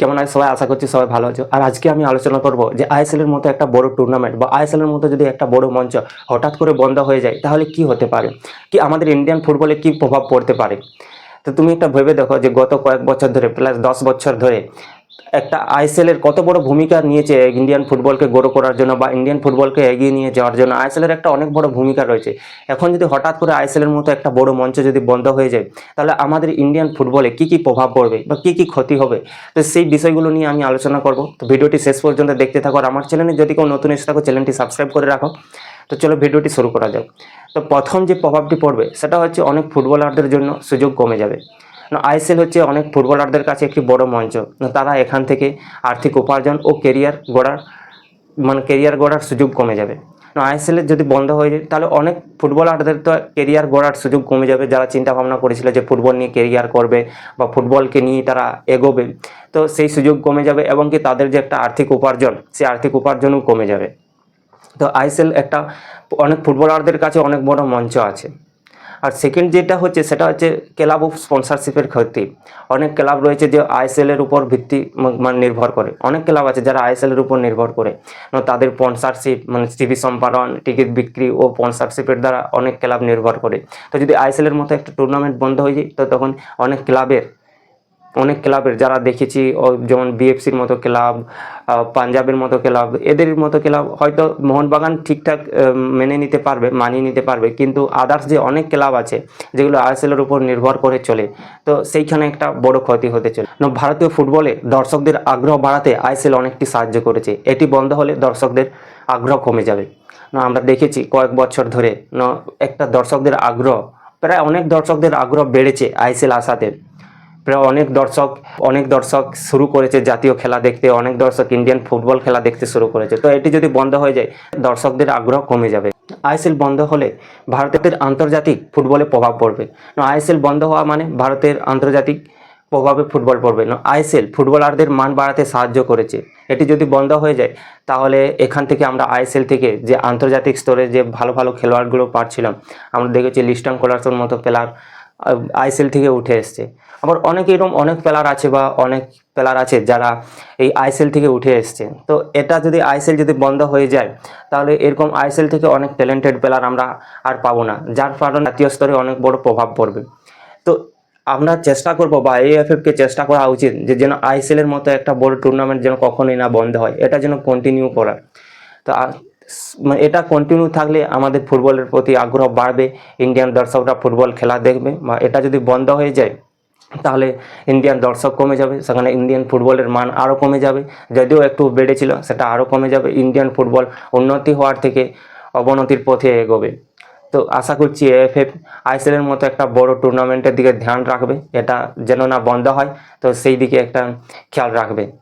কেমন আছে? সবাই আশা করছি সবাই ভালো আছো। আর আজকে আমি আলোচনা করব যে আইএসএল এর মতো একটা বড় টুর্নামেন্ট বা আইএসএল এর মতো যদি একটা বড় মঞ্চ হঠাৎ করে বন্ধ হয়ে যায়, তাহলে কি হতে পারে? কি আমাদের ইন্ডিয়ান ফুটবলে কি প্রভাব পড়তে পারে? তো তুমি একটা ভেবে দেখো যে গত কয়েক বছর ধরে প্লাস দশ বছর ধরে একটা আইএসএল এর কত বড় ভূমিকা নিয়েছে ইন্ডিয়ান ফুটবলকে গড়ো করার জন্য বা ইন্ডিয়ান ফুটবলকে এগিয়ে নিয়ে যাওয়ার জন্য। আইএসএল এর একটা অনেক বড় ভূমিকা রয়েছে। এখন যদি হঠাৎ করে আইএসএল এর মতো একটা বড় মঞ্চ যদি বন্ধ হয়ে যায়, তাহলে আমাদের ইন্ডিয়ান ফুটবলে কি কি প্রভাব পড়বে বা কি কি ক্ষতি হবে? তো সেই বিষয়গুলো নিয়ে আমি আলোচনা করব। তো ভিডিওটি শেষ পর্যন্ত দেখতে থাকো আর আমার চ্যানেলে যদি কেউ নতুন এসে থাকো চ্যানেলটি সাবস্ক্রাইব করে রাখো। তো চলো ভিডিওটি শুরু করা যাক। তো প্রথম যে প্রভাবটি পড়বে, সেটা হচ্ছে অনেক ফুটবলারদের জন্য সুযোগ কমে যাবে। আইএসএল হচ্ছে অনেক ফুটবলারদের কাছে একটি বড় মঞ্চ। তারা এখান থেকে আর্থিক উপার্জন ও কেরিয়ার গড়ার মানে কেরিয়ার গড়ার সুযোগ কমে যাবে। আইএসএল যদি বন্ধ হয়ে যায়, তাহলে অনেক ফুটবলারদের তো কেরিয়ার গড়ার সুযোগ কমে যাবে। যারা চিন্তা ভাবনা করেছিল যে ফুটবল নিয়ে কেরিয়ার করবে বা ফুটবলকে নিয়ে তারা এগোবে, তো সেই সুযোগ কমে যাবে এবং কি তাদের যে একটা আর্থিক উপার্জন, সেই আর্থিক উপার্জনও কমে যাবে। তো আইএসএল একটা অনেক ফুটবলারদের কাছে অনেক বড় মঞ্চ আছে। আর সেকেন্ড যেটা হচ্ছে, সেটা হচ্ছে ক্লাব অফ স্পন্সরশিপের ক্ষতি। অনেক ক্লাব রয়েছে যে আইএসএল এর উপর ভিত্তি মানে নির্ভর করে। অনেক ক্লাব আছে যারা আইএসএল এর উপর নির্ভর করে। তাদের স্পন্সারশিপ মানে টিভি সম্পাদন, টিকিট বিক্রি ও স্পন্সারশিপের দ্বারা অনেক ক্লাব নির্ভর করে। তো যদি আইএসএল এর মতো একটা টুর্নামেন্ট বন্ধ হয়ে যায়, তো তখন অনেক ক্লাবের অনেক ক্লাবের, যারা দেখেছি যেমন বিএফসির মতো ক্লাব পাঞ্জাবের মতো ক্লাব, এদের মতো ক্লাব হয়তো মোহনবাগান ঠিকঠাক মেনে নিতে পারবে, মানিয়ে নিতে পারবে, কিন্তু আদার্স যে অনেক ক্লাব আছে, যেগুলো আইএসএলের উপর নির্ভর করে চলে, তো সেইখানে একটা বড় ক্ষতি হতে চলে। ভারতীয় ফুটবলে দর্শকদের আগ্রহ বাড়াতে আইএসএল অনেকটি সাহায্য করেছে, এটি বন্ধ হলে দর্শকদের আগ্রহ কমে যাবে। না, আমরা দেখেছি কয়েক বছর ধরে, না, একটা দর্শকদের আগ্রহ, প্রায় অনেক দর্শকদের আগ্রহ বেড়েছে আইএসএল আসাতে। প্রায় অনেক দর্শক অনেক দর্শক শুরু করেছে জাতীয় খেলা দেখতে, অনেক দর্শক ইন্ডিয়ান ফুটবল খেলা দেখতে শুরু করেছে। তো এটি যদি বন্ধ হয়ে যায়, দর্শকদের আগ্রহ কমে যাবে। আইএসএল বন্ধ হলে ভারতের আন্তর্জাতিক ফুটবলে প্রভাব পড়বে। আইএসএল বন্ধ হওয়া মানে ভারতের আন্তর্জাতিক প্রভাবে ফুটবল পড়বে। না, আইএসএল ফুটবলারদের মান বাড়াতে সাহায্য করেছে। এটি যদি বন্ধ হয়ে যায়, তাহলে এখান থেকে আমরা আইএসএল থেকে যে আন্তর্জাতিক স্তরে যে ভালো ভালো খেলোয়াড়গুলো পাচ্ছিলাম, আমরা দেখেছি লিস্টন কোলার্সের মতো প্লেয়ার আইএসএল থেকে উঠে এসছে। আবার অনেক এরকম অনেক প্লেয়ার আছে বা অনেক প্লেয়ার আছে যারা এই আইএসএল থেকে উঠে এসছে। তো এটা যদি আইএসএল যদি বন্ধ হয়ে যায়, তাহলে এরকম আইএসএল থেকে অনেক ট্যালেন্টেড প্লেয়ার আমরা আর পাবো না, যার কারণে জাতীয় স্তরে অনেক বড় প্রভাব পড়বে। তো আমরা চেষ্টা করব বা এএফএফকে চেষ্টা করা উচিত যে যেন আইএসএল এর মতো একটা বড় টুর্নামেন্ট যেন কখনোই না বন্ধ হয়, এটা যেন কন্টিনিউ করার। তো এটা কন্টিনিউ থাকলে আমাদের ফুটবলের প্রতি আগ্রহ বাড়বে ইন্ডিয়ান দর্শকরা ফুটবল খেলা দেখবে বা এটা যদি বন্ধ হয়ে যায়, তাহলে ইন্ডিয়ান দর্শক কমে যাবে, সেখানে ইন্ডিয়ান ফুটবলের মান আরও কমে যাবে, যদিও একটু বেড়েছিল, সেটা আরও কমে যাবে ইন্ডিয়ান ফুটবল উন্নতি হওয়ার থেকে অবনতির পথে এগোবে। তো আশা করছি এএফএফ আইএসএলের মতো একটা বড় টুর্নামেন্টের দিকে ধ্যান রাখবে, এটা যেন না বন্ধ হয়, তো সেই দিকে একটা খেয়াল রাখবে।